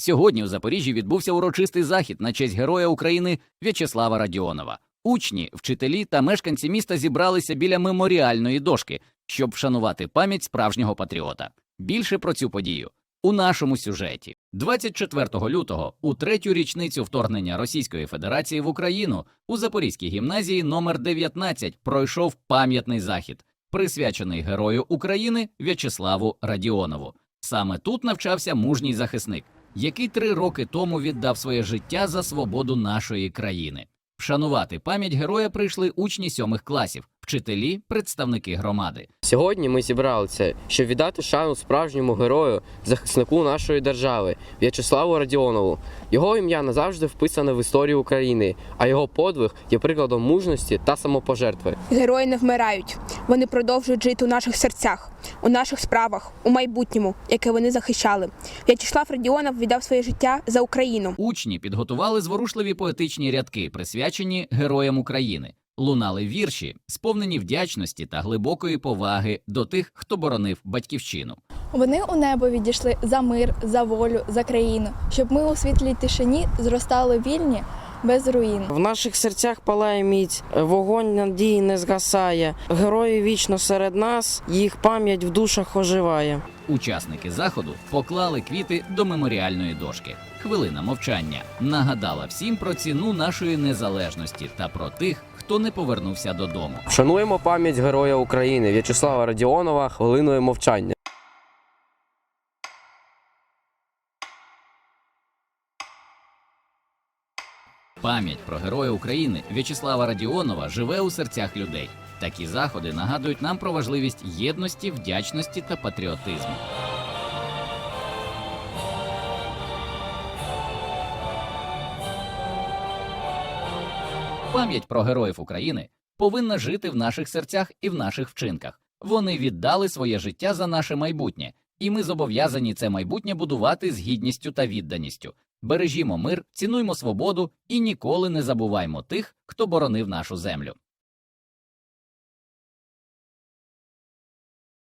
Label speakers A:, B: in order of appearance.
A: Сьогодні у Запоріжжі відбувся урочистий захід на честь Героя України В'ячеслава Радіонова. Учні, вчителі та мешканці міста зібралися біля меморіальної дошки, щоб вшанувати пам'ять справжнього патріота. Більше про цю подію у нашому сюжеті. 24 лютого, у третю річницю вторгнення Російської Федерації в Україну, у Запорізькій гімназії номер 19 пройшов пам'ятний захід, присвячений Герою України В'ячеславу Радіонову. Саме тут навчався мужній захисник, який три роки тому віддав своє життя за свободу нашої країни. Вшанувати пам'ять героя прийшли учні сьомих класів, вчителі, представники громади.
B: Сьогодні ми зібралися, щоб віддати шану справжньому герою, захиснику нашої держави В'ячеславу Радіонову. Його ім'я назавжди вписане в історію України, а його подвиг є прикладом мужності та самопожертви.
C: Герої не вмирають. Вони продовжують жити у наших серцях, у наших справах, у майбутньому, яке вони захищали. В'ячеслав Радіонов віддав своє життя за Україну.
A: Учні підготували зворушливі поетичні рядки, присвячені героям України. Лунали вірші, сповнені вдячності та глибокої поваги до тих, хто боронив батьківщину.
D: Вони у небо відійшли за мир, за волю, за країну, щоб ми у світлій тишині зростали вільні без руїн.
E: В наших серцях палає міць, вогонь надії не згасає. Герої вічно серед нас, їх пам'ять в душах оживає.
A: Учасники заходу поклали квіти до меморіальної дошки. Хвилина мовчання нагадала всім про ціну нашої незалежності та про тих, хто не повернувся додому.
B: Вшануємо пам'ять Героя України В'ячеслава Радіонова хвилиною мовчання.
A: Пам'ять про героя України В'ячеслава Радіонова живе у серцях людей. Такі заходи нагадують нам про важливість єдності, вдячності та патріотизму. Пам'ять про героїв України повинна жити в наших серцях і в наших вчинках. Вони віддали своє життя за наше майбутнє, і ми зобов'язані це майбутнє будувати з гідністю та відданістю. Бережімо мир, цінуймо свободу і ніколи не забуваймо тих, хто боронив нашу землю.